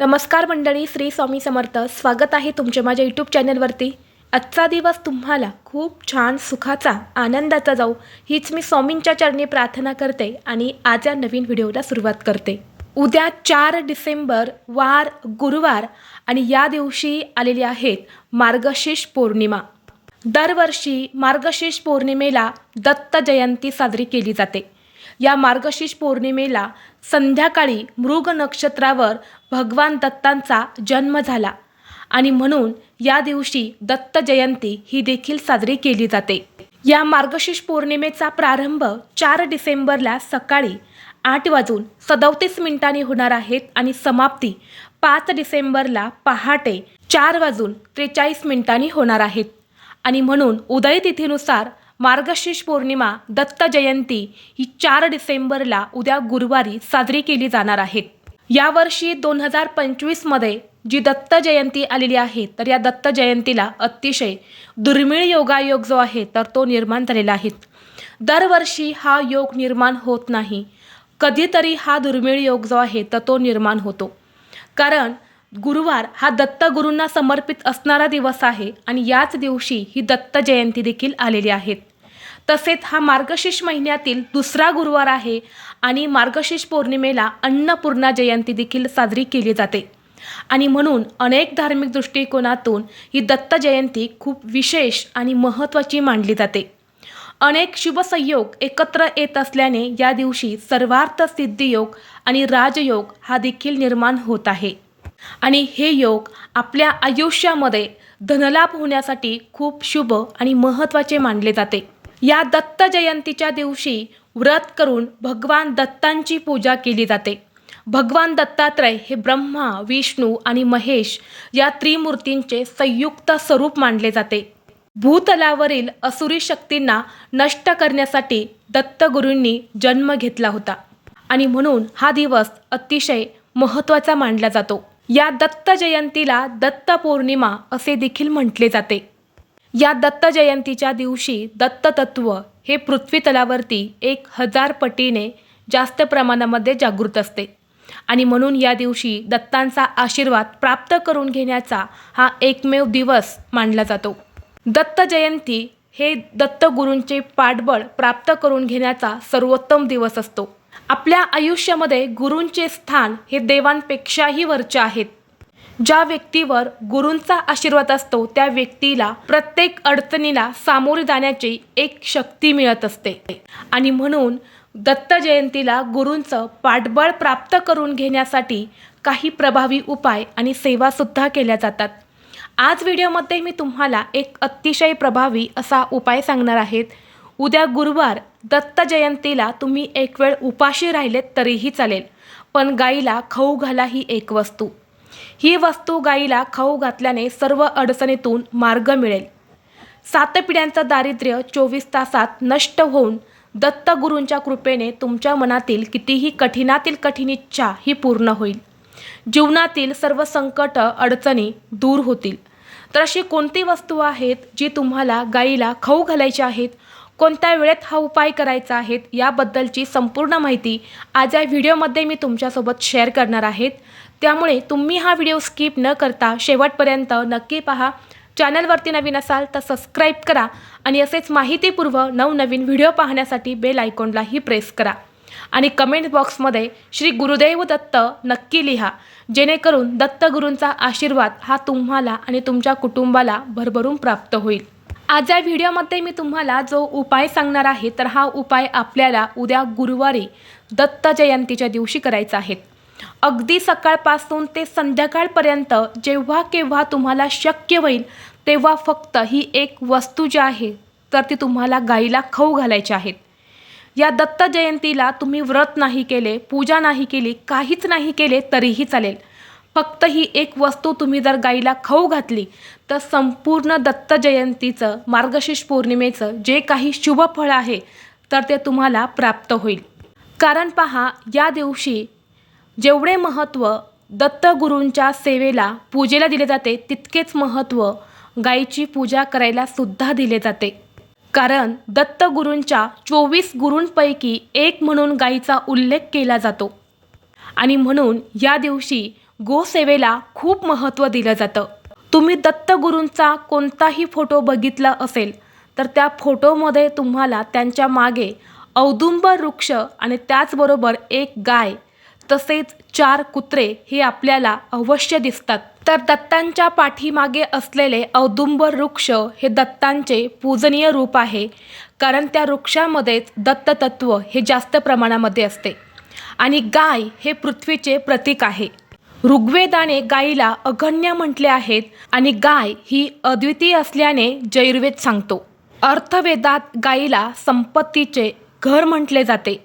नमस्कार मंडळी श्री स्वामी समर्थ. स्वागत आहे तुमचे माझ्या यूट्यूब चॅनलवरती आजचा दिवस तुम्हाला खूप छान सुखाचा आनंदाचा जाऊ हीच मी स्वामींच्या चरणी प्रार्थना करते आणि आज या नवीन व्हिडिओला सुरुवात करते. उद्या चार डिसेंबर वार गुरुवार आणि या दिवशी आलेली आहेत मार्गशीर्ष पौर्णिमा. दरवर्षी मार्गशीर्ष पौर्णिमेला दत्त जयंती साजरी केली जाते. या मार्गशीर्ष पौर्णिमेला संध्याकाळी मृग नक्षत्रावर भगवान दत्तांचा जन्म झाला. आणि म्हणून या दिवशी दत्त जयंती ही देखील साजरी केली जाते. या मार्गशीर्ष पौर्णिमेचा प्रारंभ चार डिसेंबरला सकाळी आठ वाजून सदोतीस मिनिटांनी होणार आहेत आणि समाप्ती पाच डिसेंबरला पहाटे चार वाजून त्रेचाळीस मिनिटांनी होणार आहेत आणि म्हणून उदय तिथीनुसार मार्गशीर्ष पौर्णिमा दत्त जयंती ही चार डिसेंबरला उद्या गुरुवारी साजरी केली जाणार आहे. यावर्षी दोन हजार पंचवीसमध्ये जी दत्त जयंती आलेली आहे तर या दत्त जयंतीला अतिशय दुर्मिळ योगायोग जो आहे तर तो निर्माण झालेला आहे. दरवर्षी हा योग निर्माण होत नाही. कधीतरी हा दुर्मिळ योग जो आहे तर तो निर्माण होतो. कारण गुरुवार हा दत्त गुरूंना समर्पित असणारा दिवस आहे आणि याच दिवशी ही दत्त जयंती देखील आलेली आहेत. तसेच हा मार्गशीर्ष महिन्यातील दुसरा गुरुवार आहे आणि मार्गशीर्ष पौर्णिमेला अन्नपूर्णा जयंती देखील साजरी केली जाते. आणि म्हणून अनेक धार्मिक दृष्टिकोनातून ही दत्त जयंती खूप विशेष आणि महत्त्वाची मानली जाते. अनेक शुभसंयोग एकत्र येत असल्याने या दिवशी सर्वार्थ सिद्धियोग आणि राजयोग हा देखील निर्माण होत आहे. आणि हे योग आपल्या आयुष्यामध्ये धनलाभ होण्यासाठी खूप शुभ आणि महत्त्वाचे मानले जाते. या दत्त जयंतीच्या दिवशी व्रत करून भगवान दत्तांची पूजा केली जाते. भगवान दत्तात्रय हे ब्रह्मा विष्णू आणि महेश या त्रिमूर्तींचे संयुक्त स्वरूप मानले जाते. भूतलावरील असुरी शक्तींना नष्ट करण्यासाठी दत्तगुरूंनी जन्म घेतला होता. आणि म्हणून हा दिवस अतिशय महत्त्वाचा मानला जातो. या दत्त जयंतीला दत्त पौर्णिमा असे देखील म्हटले जाते. या दत्त जयंतीच्या दिवशी दत्ततत्व हे पृथ्वी तलावरती एक हजार पटीने जास्त प्रमाणामध्ये जागृत असते. आणि म्हणून या दिवशी दत्तांचा आशीर्वाद प्राप्त करून घेण्याचा हा एकमेव दिवस मानला जातो. दत्त जयंती हे दत्तगुरूंचे पाठबळ प्राप्त करून घेण्याचा सर्वोत्तम दिवस असतो. आपल्या आयुष्यामध्ये गुरूंचे स्थान हे देवांपेक्षाही वरचे आहेत. ज्या व्यक्तीवर गुरूंचा आशीर्वाद असतो त्या व्यक्तीला प्रत्येक अडचणीला सामोरे जाण्याची एक शक्ती मिळत असते. आणि म्हणून दत्त जयंतीला गुरूंचं पाठबळ प्राप्त करून घेण्यासाठी काही प्रभावी उपाय आणि सेवासुद्धा केल्या जातात. आज व्हिडिओमध्ये मी तुम्हाला एक अतिशय प्रभावी असा उपाय सांगणार आहेत उद्या गुरुवार दत्त जयंतीला तुम्ही एक वेळ उपाशी राहिलेत तरीही चालेल पण गाईला खाऊ घाला ही एक वस्तू. ही वस्तू गाईला खाऊ घातल्याने सर्व अडचणीतून मार्ग मिळेल. सात पिढ्यांचं दारिद्र्य चोवीस तासात नष्ट होऊन दत्तगुरूंच्या कृपेने तुमच्या मनातील कितीही कठीणातील कठीण इच्छा ही पूर्ण होईल. जीवनातील सर्व संकट अडचणी दूर होतील. तर अशी कोणती वस्तू आहेत जी तुम्हाला गाईला खाऊ घालायची आहेत? कोणत्या वेळेत हा उपाय करायचा आहे याबद्दलची संपूर्ण माहिती आज या व्हिडिओमध्ये मी तुमच्यासोबत शेअर करणार आहेत. त्यामुळे तुम्ही हा व्हिडिओ स्किप न करता शेवटपर्यंत नक्की पहा. चॅनलवरती नवीन असाल तर सबस्क्राईब करा आणि असेच माहितीपूर्व नवनवीन व्हिडिओ पाहण्यासाठी बेल आयकॉनलाही प्रेस करा. आणि कमेंट बॉक्समध्ये श्री गुरुदेव दत्त नक्की लिहा. जेणेकरून दत्तगुरूंचा आशीर्वाद हा तुम्हाला आणि तुमच्या कुटुंबाला भरभरून प्राप्त होईल. आज या व्हिडिओमध्ये मी तुम्हाला जो उपाय सांगणार आहे तर हा उपाय आपल्याला उद्या गुरुवारी दत्त जयंतीच्या दिवशी करायचा आहे. अगदी सकाळपासून ते संध्याकाळपर्यंत जेव्हा केव्हा तुम्हाला शक्य होईल तेव्हा फक्त ही एक वस्तू जी आहे तर ती तुम्हाला गाईला खाऊ घालायची आहेत या दत्त जयंतीला तुम्ही व्रत नाही केले पूजा नाही केली काहीच नाही केले तरीही चालेल. फक्त ही एक वस्तू तुम्ही जर गाईला खाऊ घातली तर संपूर्ण दत्त जयंतीचं मार्गशीर्ष पौर्णिमेचं जे काही शुभ फळ आहे तर ते तुम्हाला प्राप्त होईल. कारण पहा या दिवशी जेवढे महत्त्व दत्तगुरूंच्या सेवेला पूजेला दिले जाते तितकेच महत्त्व गायीची पूजा करायला सुद्धा दिले जाते. कारण दत्तगुरूंच्या चोवीस गुरूंपैकी एक म्हणून गायीचा उल्लेख केला जातो. आणि म्हणून या दिवशी गोसेवेला खूप महत्त्व दिलं जातं. तुम्ही दत्तगुरूंचा कोणताही फोटो बघितला असेल तर त्या फोटोमध्ये तुम्हाला त्यांच्या मागे औदुंबर वृक्ष आणि त्याचबरोबर एक गाय तसेच चार कुत्रे हे आपल्याला अवश्य दिसतात. तर दत्तांच्या पाठीमागे असलेले औदुंबर वृक्ष हे दत्तांचे पूजनीय रूप आहे कारण त्या वृक्षामध्येच दत्ततत्व हे जास्त प्रमाणामध्ये असते. आणि गाय हे पृथ्वीचे प्रतीक आहे. ऋग्वेदाने गायीला अगण्य म्हटले आहेत आणि गाय ही अद्वितीय असल्याने जैर्वेद सांगतो. अर्थवेदात गायीला संपत्तीचे घर म्हटले जाते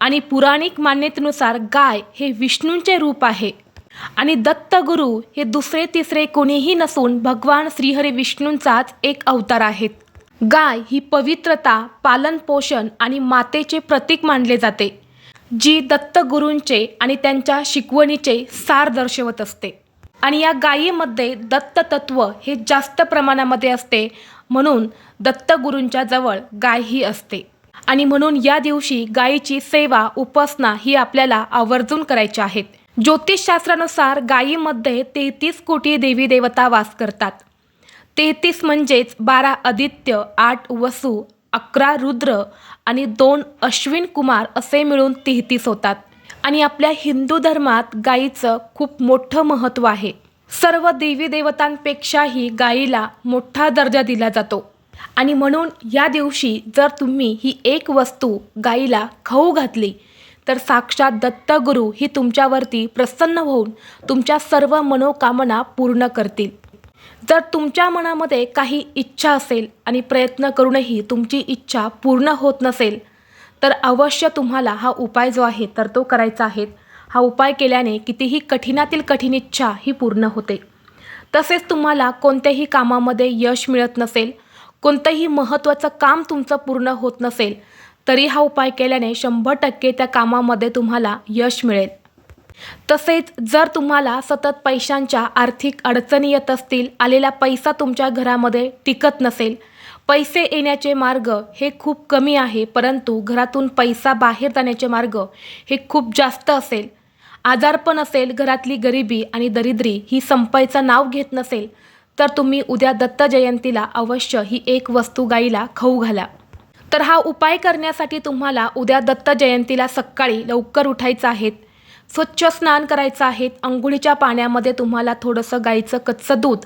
आणि पुराणिक मान्यतेनुसार गाय हे विष्णूंचे रूप आहे. आणि दत्तगुरू हे दुसरे तिसरे कोणीही नसून भगवान श्रीहरी विष्णूंचाच एक अवतार आहेत. गाय ही पवित्रता पालनपोषण आणि मातेचे प्रतीक मानले जाते. जी दत्तगुरूंचे आणि त्यांच्या शिकवणीचे सार दर्शवत असते. आणि या गायीमध्ये दत्ततत्व हे जास्त प्रमाणामध्ये असते म्हणून दत्तगुरूंच्या जवळ गाय ही असते. आणि म्हणून या दिवशी गायीची सेवा उपासना ही आपल्याला आवर्जून करायची आहेत. ज्योतिषशास्त्रानुसार गायीमध्ये तेहतीस कोटी देवी देवता वास करतात. तेहतीस म्हणजेच बारा आदित्य आठ वसू अकरा रुद्र आणि दोन अश्विन कुमार असे मिळून तेहतीस होतात आणि आपल्या हिंदू धर्मात गायीचं खूप मोठं महत्त्व आहे. सर्व देवी देवतांपेक्षाही गायीला मोठा दर्जा दिला जातो. आणि म्हणून या दिवशी जर तुम्ही ही एक वस्तू गायीला खाऊ घातली तर साक्षात दत्तगुरू ही तुमच्यावरती प्रसन्न होऊन तुमच्या सर्व मनोकामना पूर्ण करतील. जर तुमच्या मनामध्ये काही इच्छा असेल आणि प्रयत्न करूनही तुमची इच्छा पूर्ण होत नसेल तर अवश्य तुम्हाला हा उपाय जो आहे तर तो करायचा आहे. हा उपाय केल्याने कितीही कठीणातील कठीण इच्छा ही पूर्ण होते. तसेच तुम्हाला कोणत्याही कामामध्ये यश मिळत नसेल कोणतंही महत्त्वाचं काम तुमचं पूर्ण होत नसेल तरी हा उपाय केल्याने शंभर टक्के त्या कामामध्ये तुम्हाला यश मिळेल. तसेच जर तुम्हाला सतत पैशांच्या आर्थिक अडचणी येत असतील आलेला पैसा तुमच्या घरामध्ये टिकत नसेल पैसे येण्याचे मार्ग हे खूप कमी आहे परंतु घरातून पैसा बाहेर जाण्याचे मार्ग हे खूप जास्त असेल. आजारपण असेल घरातली गरिबी आणि दरिद्री ही संपायचं नाव घेत नसेल तर तुम्ही उद्या दत्त जयंतीला अवश्य ही एक वस्तू गाईला खाऊ घाला. तर हा उपाय करण्यासाठी तुम्हाला उद्या दत्त जयंतीला सकाळी लवकर उठायचं आहेत स्वच्छ स्नान करायचं आहे. अंघोळीच्या पाण्यामध्ये तुम्हाला थोडंसं गाईचं कच्चं दूध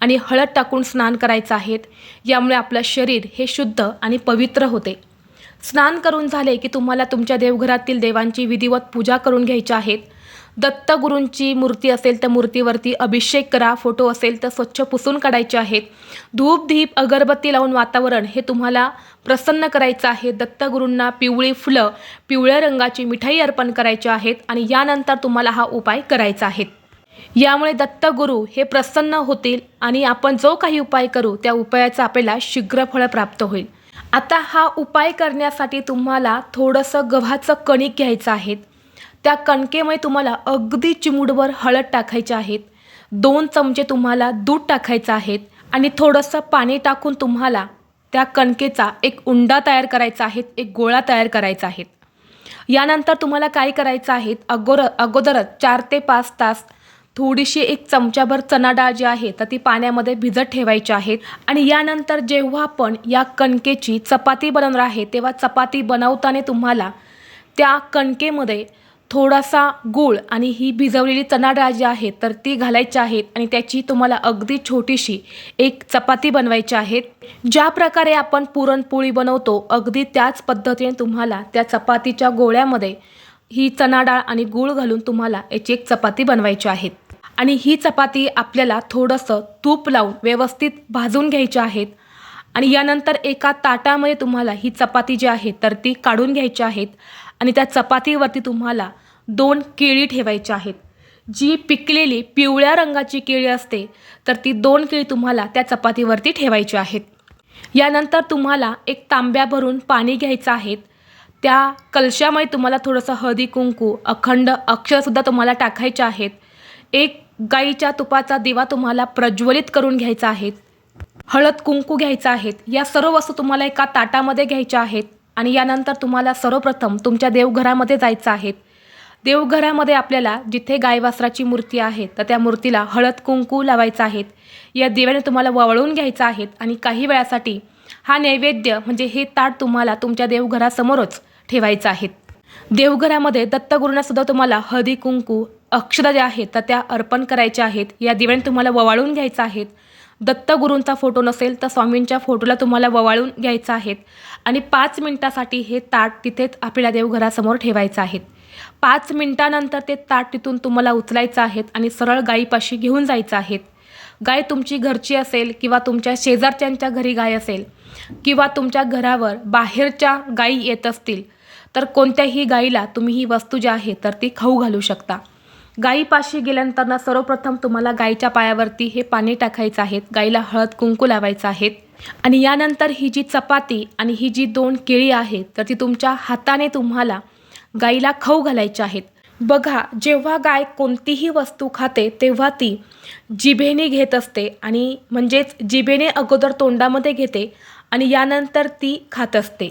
आणि हळद टाकून स्नान करायचं आहे. यामुळे आपलं शरीर हे शुद्ध आणि पवित्र होते. स्नान करून झाले की तुम्हाला तुमच्या देवघरातील देवांची विधिवत पूजा करून घ्यायची आहेत दत्तगुरूंची मूर्ती असेल तर मूर्तीवरती अभिषेक करा फोटो असेल तर स्वच्छ पुसून काढायचे आहेत. धूप धीप अगरबत्ती लावून वातावरण हे तुम्हाला प्रसन्न करायचं आहे. दत्तगुरूंना पिवळी फुलं पिवळ्या रंगाची मिठाई अर्पण करायची आहेत आणि यानंतर तुम्हाला हा उपाय करायचा आहे. यामुळे दत्तगुरू हे प्रसन्न होतील आणि आपण जो काही उपाय करू त्या उपायाचं आपल्याला शीघ्र फळ प्राप्त होईल. आता हा उपाय करण्यासाठी तुम्हाला थोडंसं गव्हाचं कणिक घ्यायचं आहे. त्या कणकेमुळे तुम्हाला अगदी चिमूटभर हळद टाकायचे आहेत. दोन चमचे तुम्हाला दूध टाकायचं आहेत आणि थोडंसं पाणी टाकून तुम्हाला त्या कणकेचा एक उंडा तयार करायचा आहे एक गोळा तयार करायचा आहे. यानंतर तुम्हाला काय करायचं आहे अगोर अगोदरच चार ते पाच तास थोडीशी एक चमचाभर चना डाळ जी आहे तर ती पाण्यामध्ये भिजत ठेवायची आहे आणि यानंतर जेव्हा आपण या कणकेची चपाती बनवणार आहे तेव्हा चपाती बनवताना तुम्हाला त्या कणकेमध्ये थोडासा गूळ आणि ही भिजवलेली चणाडाळ जी आहे तर ती घालायची आहेत आणि त्याची तुम्हाला अगदी छोटीशी एक चपाती बनवायची आहेत. ज्या प्रकारे आपण पुरणपोळी बनवतो अगदी त्याच पद्धतीने तुम्हाला त्या चपातीच्या गोळ्यामध्ये ही चणा डाळ आणि गूळ घालून तुम्हाला याची एक चपाती बनवायची आहेत. आणि ही चपाती आपल्याला थोडंसं तूप लावून व्यवस्थित भाजून घ्यायची आहेत. आणि यानंतर एका ताटामध्ये तुम्हाला ही चपाती जी आहे तर ती काढून घ्यायची आहेत. आणि त्या चपातीवरती तुम्हाला दोन केळी ठेवायची आहेत. जी पिकलेली पिवळ्या रंगाची केळी असते तर ती दोन केळी तुम्हाला त्या चपातीवरती ठेवायची आहेत. यानंतर तुम्हाला एक तांब्या भरून पाणी घ्यायचं आहे. त्या कलशामध्ये तुम्हाला थोडंसं हळदी कुंकू अखंड अक्षरसुद्धा तुम्हाला टाकायचे आहेत. एक गाईच्या तुपाचा दिवा तुम्हाला प्रज्वलित करून घ्यायचा आहे. हळद कुंकू घ्यायचं आहेत या सर्व वस्तू तुम्हाला एका ताटामध्ये घ्यायच्या आहेत. आणि यानंतर तुम्हाला सर्वप्रथम तुमच्या देवघरामध्ये जायचं आहे. देवघरामध्ये आपल्याला जिथे गायवासराची मूर्ती आहे तर त्या मूर्तीला हळद कुंकू लावायचं आहेत या दिव्याने तुम्हाला वळवून घ्यायचं आहेत आणि काही वेळासाठी हा नैवेद्य म्हणजे हे ताट तुम्हाला तुमच्या देवघरासमोरच ठेवायचं आहेत देवघरामध्ये दत्तगुरूंनासुद्धा तुम्हाला हळदी कुंकू अक्षता ज्या आहेत तर त्या अर्पण करायच्या आहेत. या दिव्याने तुम्हाला ववाळून घ्यायचं आहेत दत्तगुरूंचा फोटो नसेल तर स्वामींच्या फोटोला तुम्हाला ववाळून घ्यायचं आहेत. आणि पाच मिनिटासाठी हे ताट तिथेच आपल्या देवघरासमोर ठेवायचं आहेत. पाच मिनिटानंतर ते ताट तिथून तुम्हाला उचलायचं आहेत आणि सरळ गायीपाशी घेऊन जायचं आहेत. गाय तुमची घरची असेल किंवा तुमच्या शेजारच्यांच्या घरी गाय असेल किंवा तुमच्या घरावर बाहेरच्या गायी येत असतील तर कोणत्याही गाईला तुम्ही ही वस्तू जी आहे तर ती खाऊ घालू शकता. गाईपाशी गेल्यानंतर ना सर्वप्रथम तुम्हाला गाईच्या पायावरती हे पाणी टाकायचं आहे. गाईला हळद कुंकू लावायचं आहे. आणि यानंतर ही जी चपाती आणि ही जी दोन केळी आहेत तर ती तुमच्या हाताने तुम्हाला गाईला खाऊ घालायची आहेत. बघा जेव्हा गाय कोणतीही वस्तू खाते तेव्हा ती जिभेने घेत असते आणि म्हणजेच जिभेने अगोदर तोंडामध्ये घेते आणि यानंतर ती खात असते.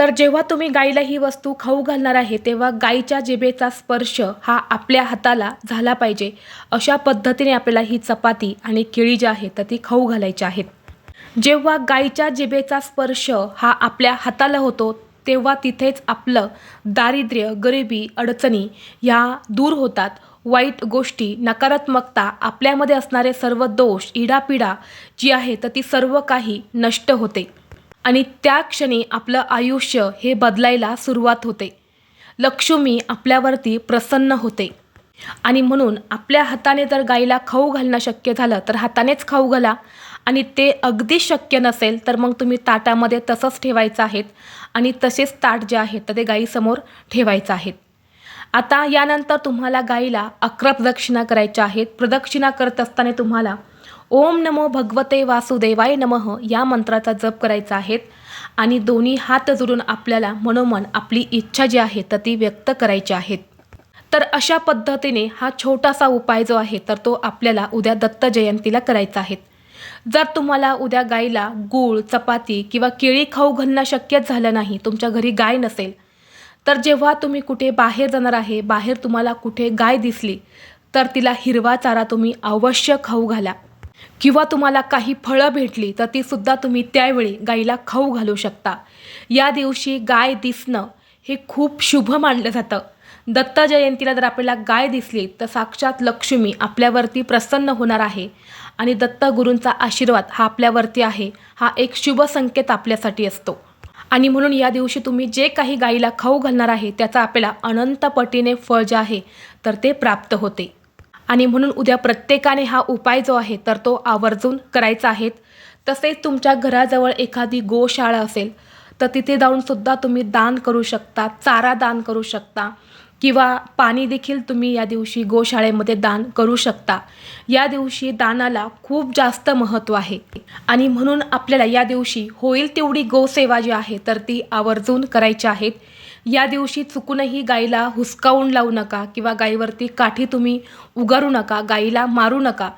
तर जेव्हा तुम्ही गाईला ही वस्तू खाऊ घालणार आहे तेव्हा गाईच्या जिभेचा स्पर्श हा आपल्या हाताला झाला पाहिजे. अशा पद्धतीने आपल्याला ही चपाती आणि केळी जी आहे तर ती खाऊ घालायची आहेत जेव्हा गाईच्या जिभेचा स्पर्श हा आपल्या हाताला होतो तेव्हा तिथेच आपलं दारिद्र्य गरिबी अडचणी ह्या दूर होतात. वाईट गोष्टी नकारात्मकता आपल्यामध्ये असणारे सर्व दोष इडापिडा जी आहे तर ती सर्व काही नष्ट होते. आणि त्या क्षणी आपलं आयुष्य हे बदलायला सुरुवात होते. लक्ष्मी आपल्यावरती प्रसन्न होते. आणि म्हणून आपल्या हाताने जर गाईला खाऊ घालणं शक्य झालं तर हातानेच खाऊ घाला. आणि ते अगदी शक्य नसेल तर मग तुम्ही ताटामध्ये तसंच ठेवायचं आहेत. आणि तसेच ताट जे आहेत तर ते गाईसमोर ठेवायचं आहेत. आता यानंतर तुम्हाला गाईला अकरा प्रदक्षिणा करायच्या आहेत. प्रदक्षिणा करत असताना तुम्हाला ओम नमो भगवते वासुदेवाय नमः या मंत्राचा जप करायचा आहे. आणि दोन्ही हात जोडून आपल्याला मनोमन आपली इच्छा जी आहे तर ती व्यक्त करायची आहेत तर अशा पद्धतीने हा छोटासा उपाय जो आहे तर तो आपल्याला उद्या दत्त जयंतीला करायचा आहे. जर तुम्हाला उद्या गायीला गूळ चपाती किंवा केळी खाऊ घालणं शक्यच झालं नाही तुमच्या घरी गाय नसेल तर जेव्हा तुम्ही कुठे बाहेर जाणार आहे बाहेर तुम्हाला कुठे गाय दिसली तर तिला हिरवा चारा तुम्ही अवश्य खाऊ घाला. किंवा तुम्हाला काही फळं भेटली तर ती सुद्धा तुम्ही त्यावेळी गाईला खाऊ घालू शकता. या दिवशी गाय दिसणं हे खूप शुभ मानलं जातं. दत्त जयंतीला जर आपल्याला गाय दिसली तर साक्षात लक्ष्मी आपल्यावरती प्रसन्न होणार आहे आणि दत्तगुरूंचा आशीर्वाद हा आपल्यावरती आहे हा एक शुभ संकेत आपल्यासाठी असतो. आणि म्हणून या दिवशी तुम्ही जे काही गाईला खाऊ घालणार आहे त्याचा आपल्याला अनंत पटीने फळ जे आहे तर ते प्राप्त होते. आणि म्हणून उद्या प्रत्येकाने हा उपाय जो आहे तर तो आवर्जून करायचा आहे. तसेच तुमच्या घराजवळ एखादी गोशाळा असेल तर तिथे जाऊन सुद्धा तुम्ही दान करू शकता चारा दान करू शकता किंवा पाणी देखील तुम्ही या दिवशी गोशाळेमध्ये दान करू शकता. या दिवशी दानाला खूप जास्त महत्त्व आहे. आणि म्हणून आपल्याला या दिवशी होईल तेवढी गोसेवा जी आहे तर ती आवर्जून करायची आहेत या दिवशी चुकूनही गाईला हुसकावून लावू नका किंवा गाईवरती काठी तुम्ही उगारू नका गाईला मारू नका.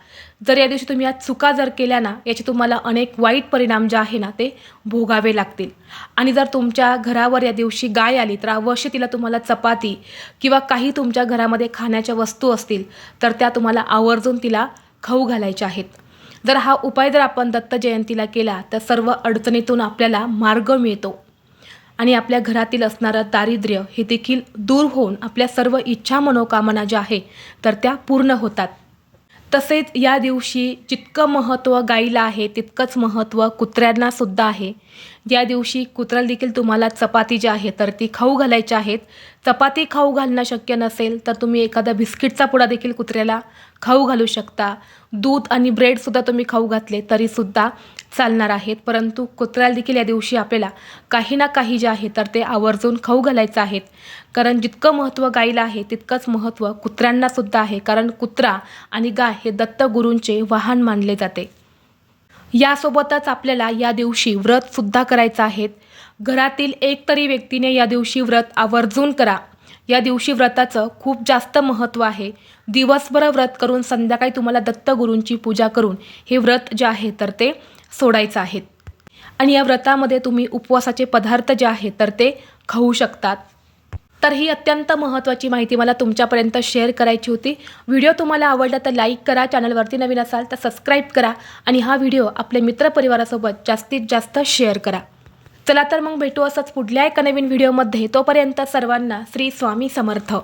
जर या दिवशी तुम्ही या चुका जर केल्या ना याचे तुम्हाला अनेक वाईट परिणाम जे आहे ना ते भोगावे लागतील. आणि जर तुमच्या घरावर या दिवशी गाय आली तर अवश्य तिला तुम्हाला चपाती किंवा काही तुमच्या घरामध्ये खाण्याच्या वस्तू असतील तर त्या तुम्हाला आवर्जून तिला खाऊ घालायच्या आहेत. जर हा उपाय जर आपण दत्त जयंतीला केला तर सर्व अडचणीतून आपल्याला मार्ग मिळतो. आणि आपल्या घरातील असणारं दारिद्र्य हे देखील दूर होऊन आपल्या सर्व इच्छा मनोकामना ज्या आहे तर त्या पूर्ण होतात. तसेच या दिवशी जितकं महत्त्व गाईला आहे तितकंच महत्त्व कुत्र्यांना सुद्धा आहे. या दिवशी कुत्र्याला देखील तुम्हाला चपाती जी आहे तर ती खाऊ घालायची आहेत चपाती खाऊ घालणं शक्य नसेल तर तुम्ही एखादा बिस्किटचा पुडा देखील कुत्र्याला खाऊ घालू शकता. दूध आणि ब्रेडसुद्धा तुम्ही खाऊ घातले तरीसुद्धा चालणार आहेत परंतु कुत्र्याला देखील या दिवशी आपल्याला काही ना काही जे आहे तर ते आवर्जून खाऊ घालायचं आहेत. कारण जितकं महत्त्व गाईला आहे तितकंच महत्त्व कुत्र्यांनासुद्धा आहे. कारण कुत्रा आणि गाय हे दत्तगुरूंचे वाहन मानले जाते. यासोबतच आपल्याला या दिवशी व्रतसुद्धा करायचं आहेत घरातील एक तरी व्यक्तीने या दिवशी व्रत आवर्जून करा. या दिवशी व्रताचं खूप जास्त महत्त्व आहे. दिवसभर व्रत करून संध्याकाळी तुम्हाला दत्तगुरूंची पूजा करून हे व्रत जे आहे तर ते सोडायचं आहेत. आणि या व्रतामध्ये तुम्ही उपवासाचे पदार्थ जे आहेत तर ते खाऊ शकतात. तर ही अत्यंत महत्त्वाची माहिती मला तुमच्यापर्यंत शेअर करायची होती. व्हिडिओ तुम्हाला आवडला तर लाईक करा चॅनलवरती नवीन असाल तर सबस्क्राईब करा आणि हा व्हिडिओ आपल्या मित्रपरिवारासोबत जास्तीत जास्त शेअर करा. चला तर मग भेटू असंच पुढल्या एका नवीन व्हिडिओमध्ये. तोपर्यंत सर्वांना श्री स्वामी समर्थ.